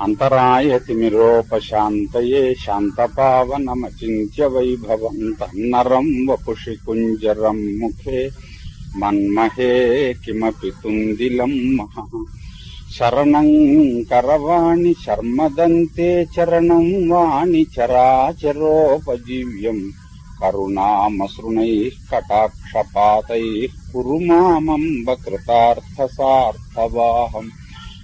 अंतराय तिरोपात शांत शान्तपावनमचिन्त्य वैभव तरम वपुषि कुंजर मुखे मन्महे किमपि तुन्दिलम् महः। शरणम् करवाणि चरण वाणी वाणि चराचरोपजीव्यम् करुणामसृणैः कटाक्षपातैः कुरु मामम्ब कृतार्थसार्थवाहम्।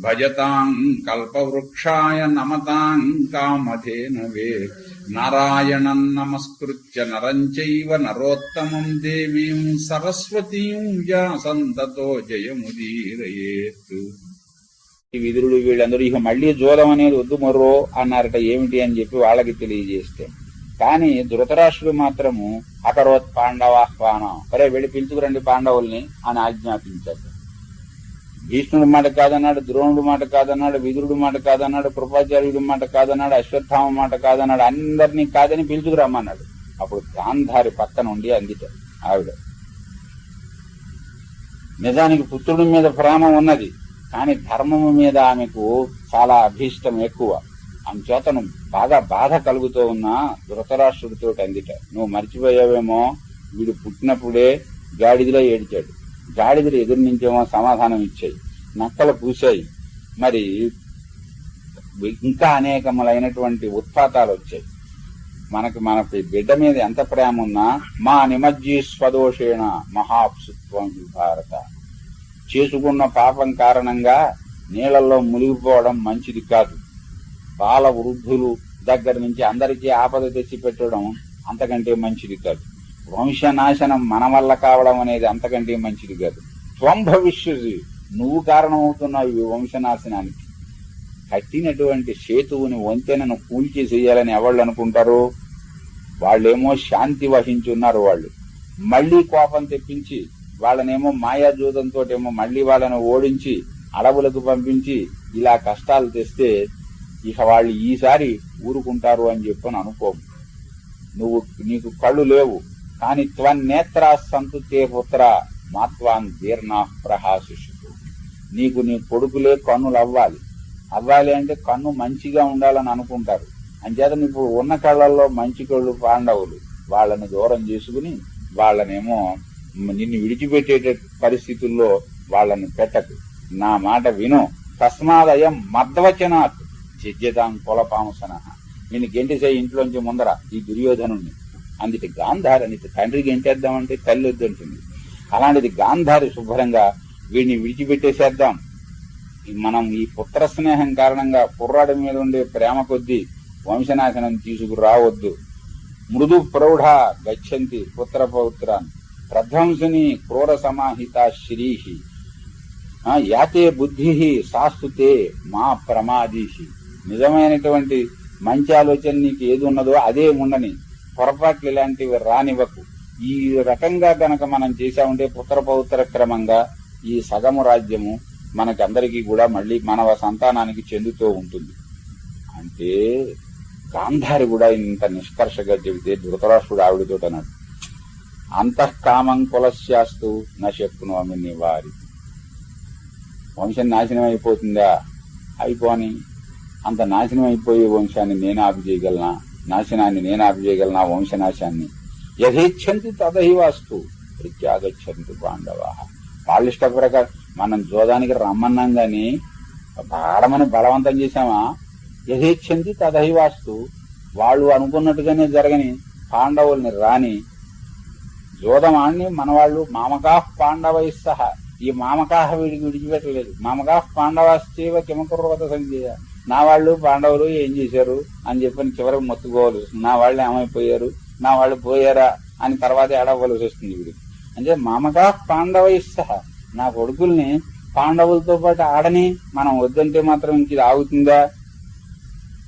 భజతాం కల్పవృక్షాయ నమతాం కామధేనవే నారాయణం నమస్కృత్య నరం చైవ నరోత్తమం దేవీం సరస్వతీం వ్యాసం జయముదీరయేత్ ఈ విదురుడు వీళ్ళందరూ ఇక మళ్ళీ జోదం అనేది వద్దు మరో అన్నారట ఏమిటి అని చెప్పి వాళ్ళకి తెలియజేస్తే. కానీ ధృతరాష్ట్రుడు మాత్రము అకరోత్ పాండవాహ్వానం. అరే వెళ్ళి పిలుచుకురండి పాండవుల్ని అని ఆజ్ఞాపించారు. భీష్ముడి మాట కాదన్నాడు ద్రోణుడు మాట కాదన్నాడు విదురుడు మాట కాదన్నాడు కృపాచార్యుడి మాట కాదన్నాడు అశ్వత్థామ మాట కాదన్నాడు అందరినీ కాదని పిలుచుకురమ్మన్నాడు. అప్పుడు గాంధారి పక్కన ఉండి అందిట ఆవిడ. నిజానికి పుత్రుడి మీద ప్రేమ ఉన్నది కానీ ధర్మము మీద ఆమెకు చాలా అభీష్టం ఎక్కువ. అంచేతను బాగా బాధ కలుగుతూ ఉన్న ధృతరాష్ట్రుడితో అందిట నువ్వు మర్చిపోయావేమో? వీడు పుట్టినప్పుడే గాడిదలో ఏడిచాడు. గాడిదలు ఎదురు నుంచేమో సమాధానం ఇచ్చాయి. నక్కలు పూసాయి మరి ఇంకా అనేకములైనటువంటి ఉత్పాతాలు వచ్చాయి. మనకి మనకి బిడ్డ మీద ఎంత ప్రేమ ఉన్నా మా నిమజ్జీ స్వదోషేణ మహాప్సుత్వం భారత. చేసుకున్న పాపం కారణంగా నీళ్ళలో మునిగిపోవడం మంచిది కాదు. బాల వృద్ధులు దగ్గర నుంచి అందరికీ ఆపద తెచ్చి పెట్టడం అంతకంటే మంచిది కాదు. వంశనాశనం మన వల్ల కావడం అనేది అంతకంటే మంచిది కాదు. త్వం భవిష్యది. నువ్వు కారణమవుతున్నావు ఈ వంశనాశనానికి. కట్టినటువంటి సేతువుని వంతెనను కూల్చి చేయాలని ఎవళ్ళు అనుకుంటారు? వాళ్ళేమో శాంతి వహించున్నారు వాళ్ళు. మళ్ళీ కోపం తెప్పించి వాళ్ళనేమో మాయాజూతంతో ఏమో మళ్ళీ వాళ్ళను ఓడించి అడవులకు పంపించి ఇలా కష్టాలు తెస్తే ఇక వాళ్ళు ఈసారి ఊరుకుంటారు అని చెప్పని అనుకోము. నువ్వు నీకు కళ్ళు లేవు. కాని త్వన్నేత్రా సంతు తే పుత్ర మాత్వాన్ దీర్ణా ప్రహాశిషు నీకు నీ కొడుకులే కన్నులు అవ్వాలి అవ్వాలి అంటే కన్ను మంచిగా ఉండాలని అనుకుంటారు. అంచేత ఇప్పుడు ఉన్న కళ్ళల్లో మంచి కళ్ళు పాండవులు. వాళ్ళని దూరం చేసుకుని వాళ్ళనేమో నిన్ను విడిచిపెట్టే పరిస్థితుల్లో వాళ్ళని పెట్టకు. నా మాట విను. తస్మాదయం మద్వచనాత్. చిజ్యతాం కులపాంసన. నేను గెంటిసే ఇంట్లోంచి ముందర ఈ దుర్యోధనుణ్ణి. అందుటి గాంధారి తండ్రికి గెంటేద్దామంటే తల్లి వద్దంటుంది అలాంటిది గాంధారి శుభ్రంగా వీడిని విడిచిపెట్టేసేద్దాం. మనం ఈ పుత్ర స్నేహం కారణంగా కుర్రాడి మీద ఉండే ప్రేమ కొద్దీ వంశనాశనం తీసుకురావద్దు. మృదు ప్రౌఢ గచ్చంతి పుత్ర పౌత్రాన్ని ప్రధ్వంసుని క్రూర సమాహిత శ్రీహి యాతే బుద్ధి శాస్తుతే మా ప్రమాదీషి. నిజమైనటువంటి మంచి ఆలోచన నీకు ఏది ఉన్నదో అదే ఉండని. పొరపాట్లు ఇలాంటివి రానివ్వకు. ఈ రకంగా గనక మనం చేశామంటే పుత్ర పౌత్ర క్రమంగా ఈ సగము రాజ్యము మనకందరికీ కూడా మళ్ళీ మానవ సంతానానికి చెందుతూ ఉంటుంది. అంటే గాంధారి కూడా ఇంత నిష్కర్షగా చెబితే ధృతరాష్ట్రుడు ఆవిడతో అన్నాడు అంతఃకామం కులశాస్తు నశక్నోమి వారి వంశం నాశనం అయిపోతుందా అయిపోని. అంత నాశనం అయిపోయే వంశాన్ని నేను ఆపు చేయగలనా? నాశనాన్ని నేను ఆపివేయగల నా వంశనాశాన్ని. యథేచ్ఛంతి తదహివాస్తు ప్రత్యాగచ్చంతి పాండవ వాళ్ళ ఇష్ట ప్రకారం మనం జోదానికి రమ్మన్నాం గాని ఆడమని బలవంతం చేశామా? యథేచ్ఛంతి తదహివాస్తు వాళ్ళు అనుకున్నట్టుగానే జరగని పాండవుల్ని రాని జోదమాన్ని మన వాళ్ళు మామకా పాండవై సహా. ఈ మామకాహ వీడికి విడిచిపెట్టలేదు. మామకాహ పాండవాశ్చేవ కిమకుర్వత సంజయ. నా వాళ్ళు పాండవులు ఏం చేశారు? అని చెప్పని చివరికి మొత్తుకోవాలి. నా వాళ్ళు ఏమైపోయారు? నా వాళ్ళు పోయారా? అని తర్వాత ఏడవలసి వస్తుంది వీడికి. అంటే మామకా పాండవ సహా. నా కొడుకుల్ని పాండవులతో పాటు ఆడని మనం వద్దంటే మాత్రం ఇంక ఆగుతుందా?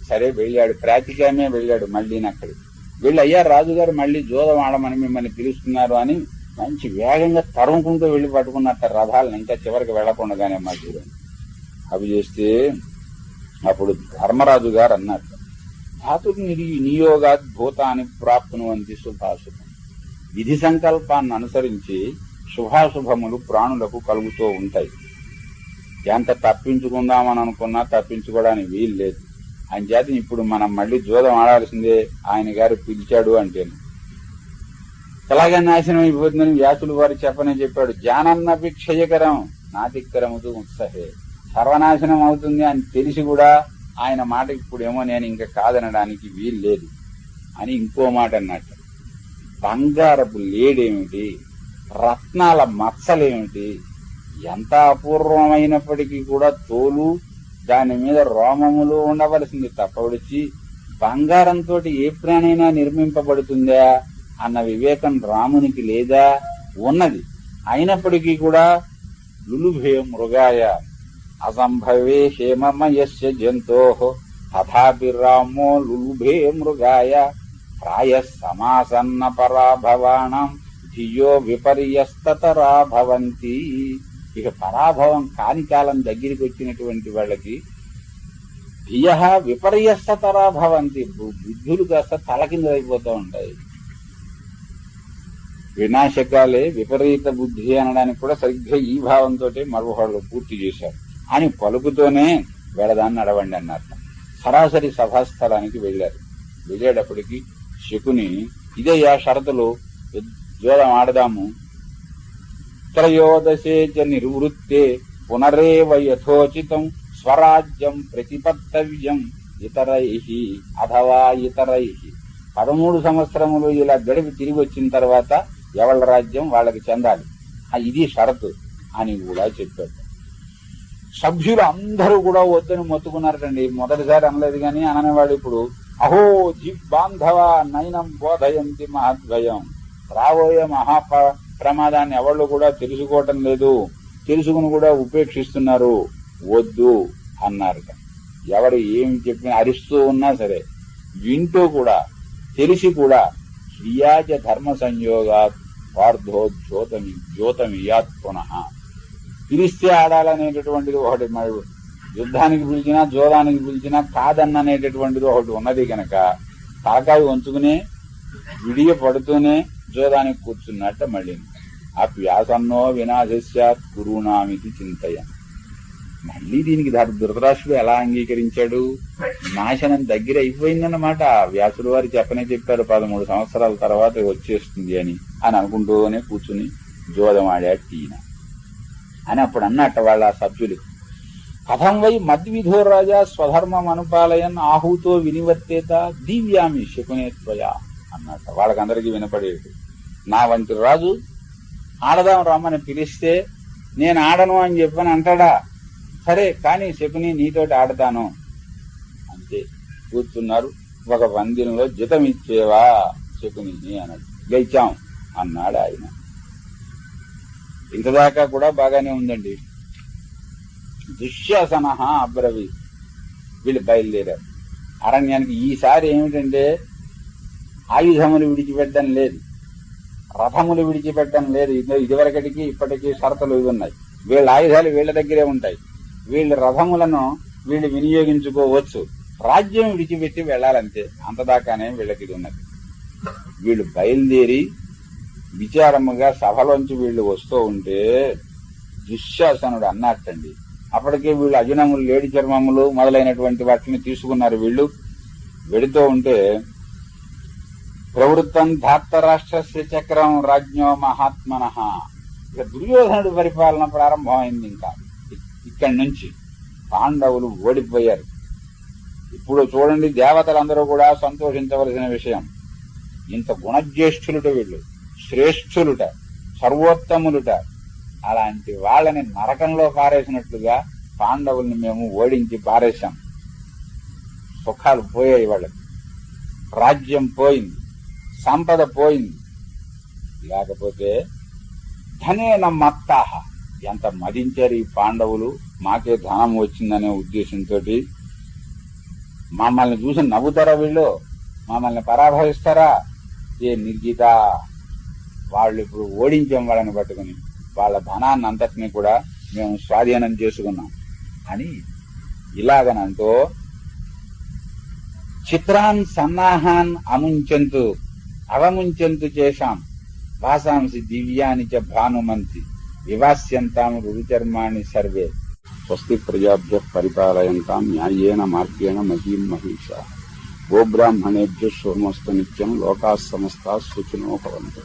సరే వెళ్ళాడు. ప్రాతికామే వెళ్ళాడు మళ్ళీ అక్కడికి వీళ్ళు అయ్యా రాజుగారు మళ్ళీ జోదం ఆడమని మిమ్మల్ని పిలుస్తున్నారు అని మంచి వేగంగా తరుముకుంటూ వెళ్ళి పట్టుకున్నట్ట రథాలను ఇంకా చివరికి వెళ్ళకుండానే చూడండి అవి చేస్తే అప్పుడు ధర్మరాజు గారు అన్నట్టు ధాతు నియోగాత్ భూతాన్ని అంది శుభాశుభం విధి సంకల్పాన్ని అనుసరించి శుభాశుభములు ప్రాణులకు కలుగుతూ ఉంటాయి. ఎంత తప్పించుకుందామని అనుకున్నా తప్పించుకోవడానికి వీలు లేదు. అని చేత ఇప్పుడు మనం మళ్ళీ జూదం ఆడాల్సిందే ఆయన గారు పిలిచాడు అంటేనే. ఎలాగే నాశనం అయిపోతుందని వ్యాసులు వారు చెప్పనే చెప్పాడు. జానన్నపి క్షయకరం నాతిక్కరముతూ ఉత్సహే సర్వనాశనం అవుతుంది అని తెలిసి కూడా ఆయన మాట ఇప్పుడేమో నేను ఇంకా కాదనడానికి వీలు లేదు అని ఇంకో మాట అన్నట్టు బంగారపు లేడేమిటి? రత్నాల మచ్చలేమిటి? ఎంత అపూర్వమైనప్పటికీ కూడా తోలు దాని మీద రోమములు ఉండవలసింది తప్పవడిచి బంగారంతో ఏ ప్రాణైనా నిర్మింపబడుతుందా? అన్న వివేకం రామునికి లేదా? ఉన్నది. అయినప్పటికీ కూడా లులుభే మృగాయ. అసంభవే హేమమయస్య జంతో. తథాపి రామో లులుభే మృగాయ. ప్రాయ సమాసన్న పరాభవాణం ధియో విపర్యస్తతరా భవంతి ఇక పరాభవం కాని కాలం దగ్గరికి వచ్చినటువంటి వాళ్ళకి ధియ విపర్యస్తతరా భవంతి బుద్ధులు కాస్త తల కింద అయిపోతూ ఉంటాయి. వినాశకాలే విపరీత బుద్ధి అనడానికి కూడా సరిగ్గా ఈ భావంతో మరొకళ్ళు పూర్తి చేశారు. అని పలుకుతోనే వెళదాన్ని నడవండి అన్నారు సరాసరి సభాస్థలానికి వెళ్ళారు వెళ్ళేటప్పటికి శకుని ఇదయ్యా షరతులు జోదం ఆడదాము. త్రయోదశే చ నిర్వృత్తే పునరేవ యథోచితం స్వరాజ్యం ప్రతిపత్తవ్యం ఇతరై అథవా ఇతరై. పదమూడు సంవత్సరములు ఇలా గడిపి తిరిగి వచ్చిన తర్వాత ఎవళ్ళ రాజ్యం వాళ్ళకి చెందాలి. ఇది షరతు అని కూడా చెప్పాడు సభ్యులు అందరూ కూడా వద్దని మొత్తుకున్నారటండి. మొదటిసారి అనలేదు కానీ అననేవాడు ఇప్పుడు అహో జిబాంధవ నయనం బోధయంతి మహద్భయం రాబోయే మహా ప్రమాదాన్ని ఎవళ్ళు కూడా తెలుసుకోవటం లేదు. తెలుసుకుని కూడా ఉపేక్షిస్తున్నారు. వద్దు అన్నారు ఎవరు ఏమి చెప్పినా అరిస్తూ ఉన్నా సరే వింటూ కూడా తెలిసి కూడా స్వీయాజ ధర్మ సంయోగాత్ పార్థో జ్యోతమి జ్యోతమియాత్ పునః. పిలిస్తే ఆడాలనేటటువంటిది ఒకటి యుద్ధానికి పిలిచినా జోదానికి పిలిచినా కాదన్ననేటటువంటిది ఒకటి ఉన్నది కనుక తలకాయ వంచుకునే విడియ పడుతూనే జోదానికి కూర్చున్నట్ట మళ్ళీ. ఆ వ్యాసన్నో వినాశస్యాత్ కురునామితి చింతయం మళ్ళీ దీనికి ధర- ధృతరాష్ట్రుడు ఎలా అంగీకరించాడు? నాశనం దగ్గర అయిపోయిందన్నమాట. వ్యాసుడు వారు చెప్పనే చెప్పారు పదమూడు సంవత్సరాల తర్వాత వచ్చేస్తుంది అని. అని అనుకుంటూనే కూర్చుని జోదం ఆడాడు ఈయన. అని అప్పుడు అన్నట్ట వాళ్ళ సభ్యులు కథం వై మద్విధో రాజా స్వధర్మం అనుపాలయన్ ఆహుతో వినివర్తేత దివ్యామి శకునే త్వయా అన్నట్ట వాళ్ళకందరికీ వినపడేది. నా వంటి రాజు ఆడదాం రమ్మని పిలిస్తే నేను ఆడను అని చెప్పని అంటాడా? సరే కానీ శకుని నీతోటి ఆడతాను. అంతే. కూర్చున్నారు. ఒక పందిరంలో జితం ఇచ్చేవా శకుని అన్నాడు. గెలిచాం అన్నాడు ఆయన. ఇంతదాకా కూడా బాగానే ఉందండి. దుశ్శాసన అబ్రవి. వీళ్ళు బయలుదేరారు. అరణ్యానికి ఈసారి ఏమిటంటే ఆయుధములు విడిచిపెట్టడం లేదు. రథములు విడిచిపెట్టడం లేదు. ఇదివరకటికి ఇప్పటికీ షరతులు ఇవి ఉన్నాయి. వీళ్ళ ఆయుధాలు వీళ్ళ దగ్గరే ఉంటాయి. వీళ్ళ రథములను వీళ్ళు వినియోగించుకోవచ్చు. రాజ్యం విడిచిపెట్టి వెళ్ళాలంతే అంతదాకానే వీళ్ళకి ఇది ఉన్నది వీళ్ళు బయలుదేరి విచారముగా సభలోంచి వీళ్ళు వస్తూ ఉంటే దుశ్శాసనుడు అన్నట్టండి అప్పటికే వీళ్ళు అజునములు లేడి చర్మములు మొదలైనటువంటి వాటిని తీసుకున్నారు వీళ్ళు. వెడుతూ ఉంటే ప్రవృత్తం ధాత్త రాష్ట్రస్య చక్రం రాజ్ఞో మహాత్మన. ఇక దుర్యోధనుడు పరిపాలన ప్రారంభమైంది ఇంకా. ఇక్కడి నుంచి పాండవులు ఓడిపోయారు. ఇప్పుడు చూడండి దేవతలందరూ కూడా సంతోషించవలసిన విషయం. ఇంత గుణజ్యేష్ఠులుట వీళ్ళు శ్రేష్ఠులుట సర్వోత్తములుట. అలాంటి వాళ్ళని నరకంలో పారేసినట్లుగా పాండవుల్ని మేము ఓడించి పారేశాం. సుఖాలు పోయాయి వాళ్ళకి. రాజ్యం పోయింది. సంపద పోయింది. లేకపోతే ధనేన మత్తాహ. ఎంత మదించారు ఈ పాండవులు? మాకే ధనం వచ్చిందనే ఉద్దేశంతో మమ్మల్ని చూసి నవ్వుతారా వీళ్ళు? మమ్మల్ని పరాభవిస్తారా? ఏ నిర్జిత వాళ్ళు ఇప్పుడు ఓడించాం వాళ్ళని పట్టుకుని? వాళ్ళ ధనాన్ని అంతటినీ కూడా మేము స్వాధీనం చేసుకున్నాం. అని ఇలాగనంటూ చిత్రాన్ సన్నాహాన్ అముంచంతు అవముంచంతు చేశాం. భాషాంసి దివ్యాని చ భానుమంతి. వివాస్యంతాం రుచర్మాణి సర్వే. స్వస్తి ప్రజాభ్య పరిపాలయంతాం న్యాయేన మార్గేణ మహీం మహిష గోబ్రాహ్మణేభ్య సోమస్తు నిత్యం లోకా సమస్తా సుఖినో భవంతు.